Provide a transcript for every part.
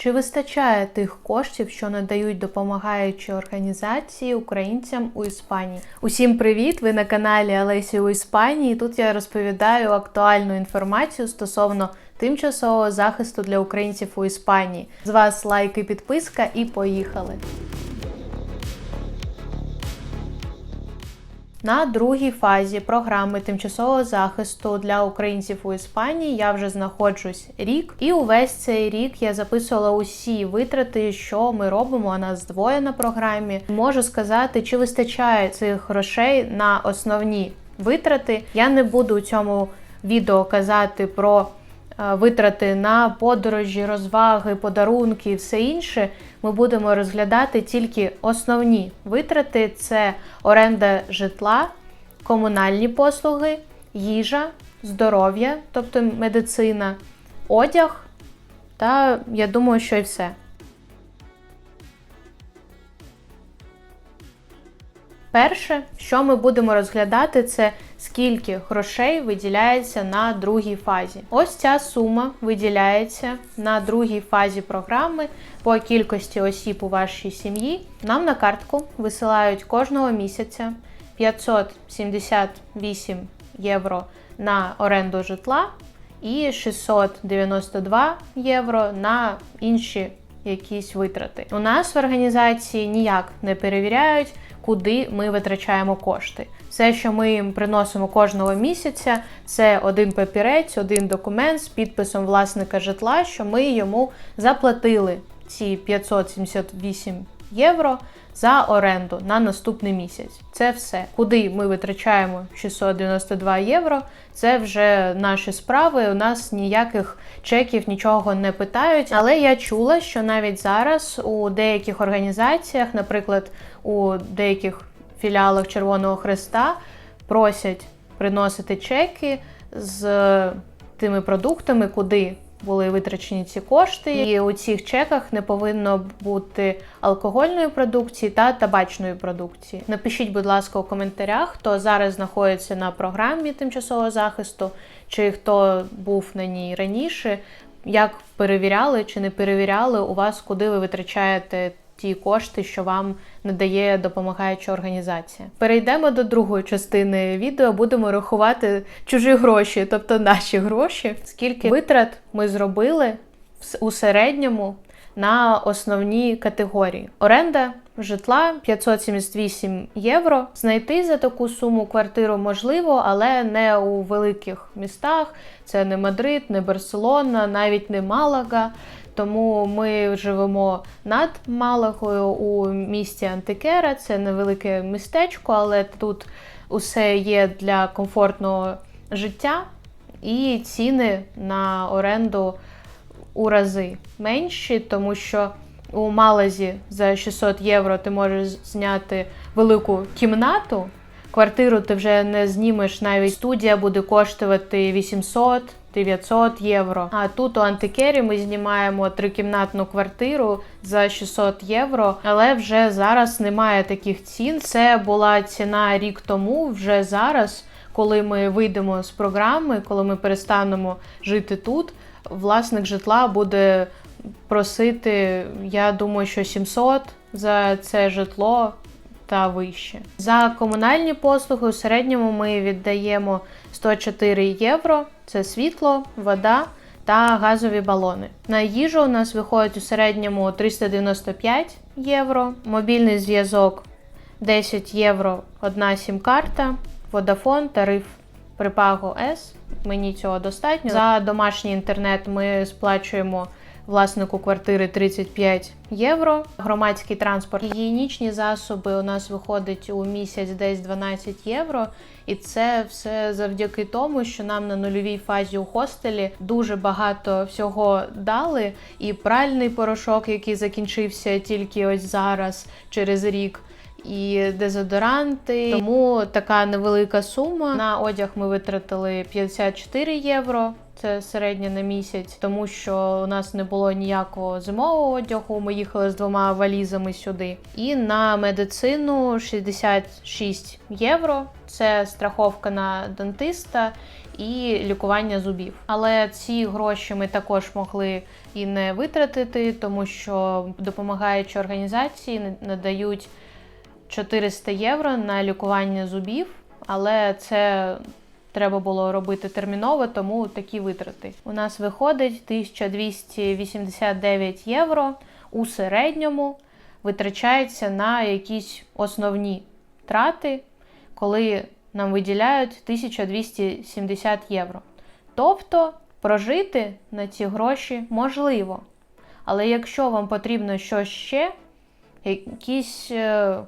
Чи вистачає тих коштів, що надають допомагаючі організації українцям у Іспанії? Усім привіт! Ви на каналі Олесі у Іспанії. Тут я розповідаю актуальну інформацію стосовно тимчасового захисту для українців у Іспанії. З вас лайк і підписка, і поїхали! На другій фазі програми тимчасового захисту для українців у Іспанії я вже знаходжусь рік, і увесь цей рік я записувала усі витрати, що ми робимо. а Нас двоє на програмі. Можу сказати, чи вистачає цих грошей на основні витрати. Я не буду у цьому відео казати про витрати на подорожі, розваги, подарунки і все інше. Ми будемо розглядати тільки основні витрати: це оренда житла, комунальні послуги, їжа, здоров'я, тобто медицина, одяг. Та я думаю, що і все. Перше, що ми будемо розглядати, це скільки грошей виділяється на другій фазі. Ось ця сума виділяється на другій фазі програми по кількості осіб у вашій сім'ї. Нам на картку висилають кожного місяця 578 євро на оренду житла і 692 євро на інші якісь витрати. У нас в організації ніяк не перевіряють куди ми витрачаємо кошти. Все, що ми їм приносимо кожного місяця, це один папірець, один документ з підписом власника житла, що ми йому заплатили ці 578 євро за оренду на наступний місяць. Це все. Куди ми витрачаємо 692 євро, це вже наші справи. У нас ніяких чеків нічого не питають. Але я чула, що навіть зараз у деяких організаціях, наприклад, у деяких філіалах Червоного Христа, просять приносити чеки з тими продуктами, куди були витрачені ці кошти, і у цих чеках не повинно бути алкогольної продукції та табачної продукції. Напишіть, будь ласка, у коментарях, хто зараз знаходиться на програмі тимчасового захисту, чи хто був на ній раніше, як перевіряли чи не перевіряли у вас, куди ви витрачаєте ті кошти, що вам надає допомагаюча організація. Перейдемо до другої частини відео. Будемо рахувати чужі гроші, тобто наші гроші. Скільки витрат ми зробили у середньому на основні категорії: оренда. Житла 578 євро. Знайти за таку суму квартиру можливо, але не у великих містах. Це не Мадрид, не Барселона, навіть не Малага. Тому ми живемо над Малагою у місті Антикера. Це невелике містечко, але тут усе є для комфортного життя, і ціни на оренду у рази менші, тому що у Малазі за 600 євро ти можеш зняти велику кімнату. Квартиру ти вже не знімеш, навіть студія буде коштувати 800 900 євро. А тут у Антикері ми знімаємо трикімнатну квартиру за 600 євро, але вже зараз немає таких цін. Це була ціна рік тому, вже зараз, коли ми вийдемо з програми, коли ми перестанемо жити тут, власник житла буде просити, я думаю, що 700 за це житло та вище. За комунальні послуги у середньому ми віддаємо 104 євро. Це світло, вода та газові балони. На їжу у нас виходить у середньому 395 євро, мобільний зв'язок 10 євро, одна сім-карта, водафон, тариф Припаго С. Мені цього достатньо. За домашній інтернет ми сплачуємо власнику квартири 35 євро. Громадський транспорт, гігієнічні засоби у нас виходить у місяць десь 12 євро. І це все завдяки тому, що нам на нульовій фазі у хостелі дуже багато всього дали. І пральний порошок, який закінчився тільки ось зараз, через рік. І дезодоранти, тому така невелика сума. На одяг ми витратили 54 євро. Це середня на місяць, тому що у нас не було ніякого зимового одягу. Ми їхали з двома валізами сюди. І на медицину 66 євро. Це страховка на дантиста і лікування зубів. Але ці гроші ми також могли і не витратити, тому що допомагаючі організації надають 400 євро на лікування зубів, але це треба було робити терміново, тому такі витрати. У нас виходить 1289 євро у середньому витрачається на якісь основні трати, коли нам виділяють 1270 євро. Тобто прожити на ці гроші можливо. Але якщо вам потрібно щось ще, якісь е,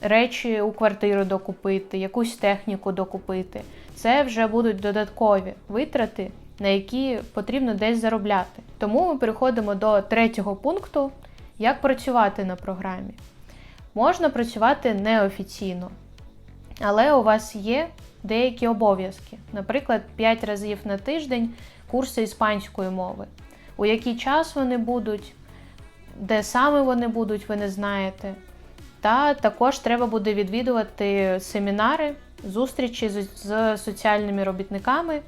речі у квартиру докупити, якусь техніку докупити, це вже будуть додаткові витрати, на які потрібно десь заробляти. Тому ми переходимо до третього пункту, як працювати на програмі. Можна працювати неофіційно, але у вас є деякі обов'язки. Наприклад, 5 разів на тиждень курси іспанської мови. У який час вони будуть, де саме вони будуть, ви не знаєте. Та також треба буде відвідувати семінари, зустрічі з, соціальними робітниками.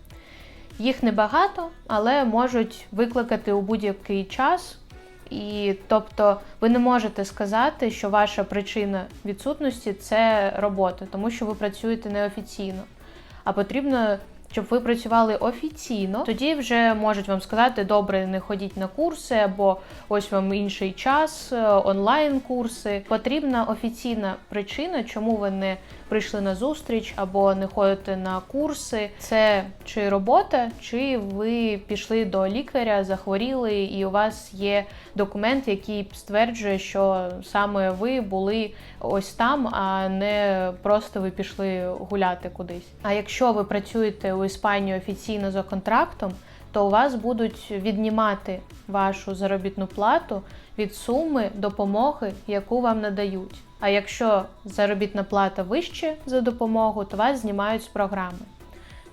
Їх небагато, але можуть викликати у будь-який час. І тобто ви не можете сказати, що ваша причина відсутності це робота, тому що ви працюєте неофіційно. А потрібно, щоб ви працювали офіційно, тоді вже можуть вам сказати, добре, не ходіть на курси, або ось вам інший час, е, онлайн-курси. Потрібна офіційна причина, чому ви не прийшли на зустріч або не ходите на курси. Це чи робота, чи ви пішли до лікаря, захворіли, і у вас є документ, який стверджує, що саме ви були ось там, а не просто ви пішли гуляти кудись. А якщо ви працюєте у Іспанії офіційно за контрактом, то у вас будуть віднімати вашу заробітну плату від суми допомоги, яку вам надають. А якщо заробітна плата вище за допомогу, то вас знімають з програми.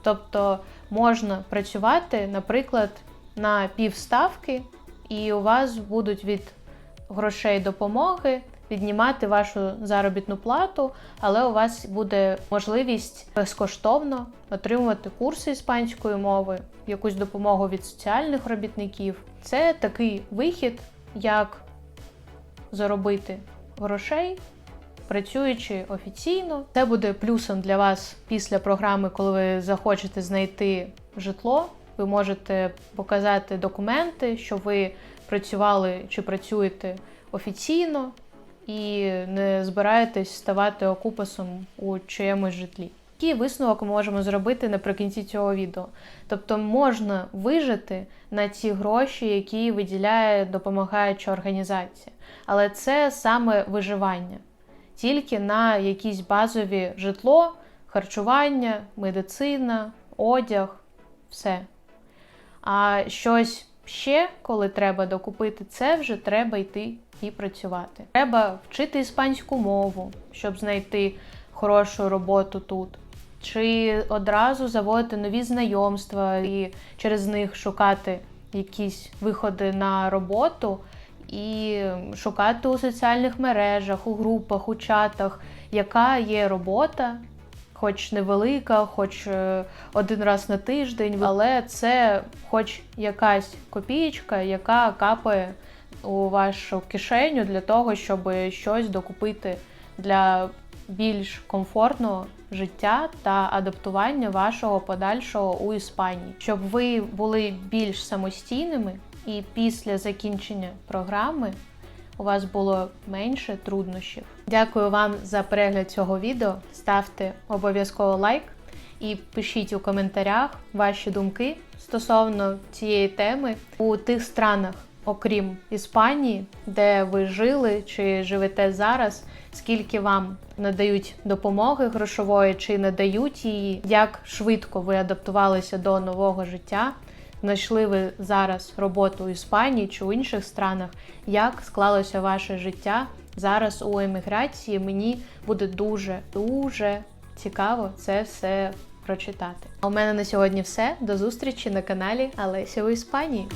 Тобто можна працювати, наприклад, на півставки, і у вас будуть від грошей допомоги віднімати вашу заробітну плату, але у вас буде можливість безкоштовно отримувати курси іспанської мови, якусь допомогу від соціальних робітників. Це такий вихід, як заробити грошей. Працюючи офіційно, це буде плюсом для вас після програми, коли ви захочете знайти житло. Ви можете показати документи, що ви працювали чи працюєте офіційно, і не збираєтесь ставати окупасом у чиємусь житлі. Який висновок ми можемо зробити наприкінці цього відео? Тобто можна вижити на ці гроші, які виділяє допомагаюча організація, але це саме виживання, тільки на якісь базові житло, харчування, медицина, одяг, все. А щось ще, коли треба докупити, це вже треба йти і працювати. Треба вчити іспанську мову, щоб знайти хорошу роботу тут. Чи одразу заводити нові знайомства і через них шукати якісь виходи на роботу і шукати у соціальних мережах, у групах, у чатах, яка є робота, хоч невелика, хоч е, один раз на тиждень, але це хоч якась копієчка, яка капає у вашу кишеню для того, щоб щось докупити для більш комфортного життя та адаптування вашого подальшого у Іспанії, щоб ви були більш самостійними і після закінчення програми у вас було менше труднощів. Дякую вам за перегляд цього відео. Ставте обов'язково лайк і пишіть у коментарях ваші думки стосовно цієї теми у тих странах окрім Іспанії, де ви жили чи живете зараз, скільки вам надають допомоги грошової чи надають її, як швидко ви адаптувалися до нового життя. Знайшли ви зараз роботу у Іспанії чи у інших странах, як склалося ваше життя зараз у еміграції? Мені буде дуже дуже цікаво це все прочитати. А у мене на сьогодні все. До зустрічі на каналі Алеся у Іспанії.